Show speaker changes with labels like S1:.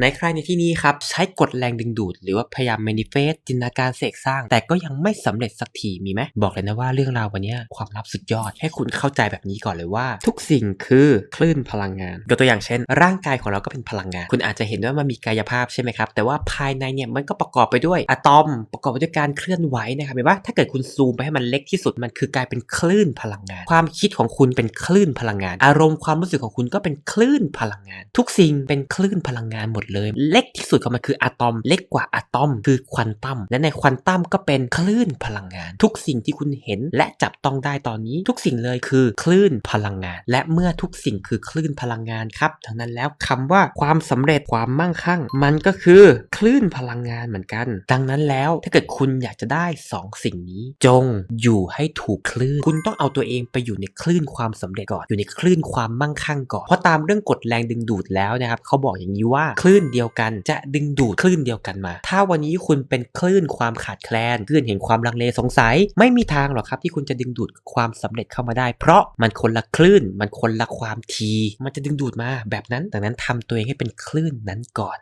S1: ในใครในที่นี้ครับ ใช้กฎแรงดึงดูด หรือว่าพยายาม manifest จินตนาการเสกสร้าง แต่ก็ยังไม่สำเร็จสักทีมีไหมบอกเลยนะว่าเรื่องราววันนี้ความลับสุดยอด ให้คุณเข้าใจแบบนี้ก่อนเลยว่า ทุกสิ่งคือคลื่นพลังงานยกตัวอย่างเช่น ร่างกายของเราก็เป็นพลังงาน คุณอาจจะเห็นว่ามันมีกายภาพใช่ไหมครับ แต่ว่าภายในเนี่ยมันก็ประกอบไปด้วยอะตอม ประกอบไปด้วยการเคลื่อนไหวนะครับเห็นปะถ้าเกิดคุณซูมไปให้มันเล็กที่สุดมันคือกลายเป็นคลื่นพลังงาน ความคิดของคุณเป็นคลื่นพลังงาน อารมณ์ความรู้สึกของคุณก็เป็นคลื่นพลังงาน ทุกสิ่งเป็นคลื่นพลังงานหมดเลย เล็กที่สุดของมันคืออะตอม เล็กกว่าอะตอมคือควอนตัม และในควอนตัมก็เป็นคลื่นพลังงาน ทุกสิ่งที่คุณเห็นและจับต้องได้ตอนนี้ ทุกสิ่งเลยคือคลื่นพลังงาน และเมื่อทุกสิ่งคือคลื่นพลังงานครับดังนั้นแล้วคำว่าความสำเร็จความมั่งคั่ง มันก็คือคลื่นพลังงานเหมือนกัน ดังนั้นแล้วถ้าเกิดคุณอยากจะได้สองสิ่งนี้ จงอยู่ให้ถูกคลื่น คุณต้องเอาตัวเองไปอยู่ในคลื่นความสำเร็จก่อนอยู่ในคลื่นความมั่งคั่งก่อนเพราะตามเรื่องกฎแรงดึงดูดแล้วนะครับเขาบอกอย่างนี้ว่าคลื่นเดียวกัน จะดึงดูดคลื่นเดียวกันมา ถ้าวันนี้คุณเป็นคลื่นความขาดแคลนคลื่นเห็นความลังเลสงสัย ไม่มีทางหรอกครับที่คุณจะดึงดูดความสำเร็จเข้ามาได้ เพราะมันคนละคลื่น มันคนละความที มันจะดึงดูดมาแบบนั้น ดังนั้นทำตัวเองให้เป็นคลื่นนั้นก่อน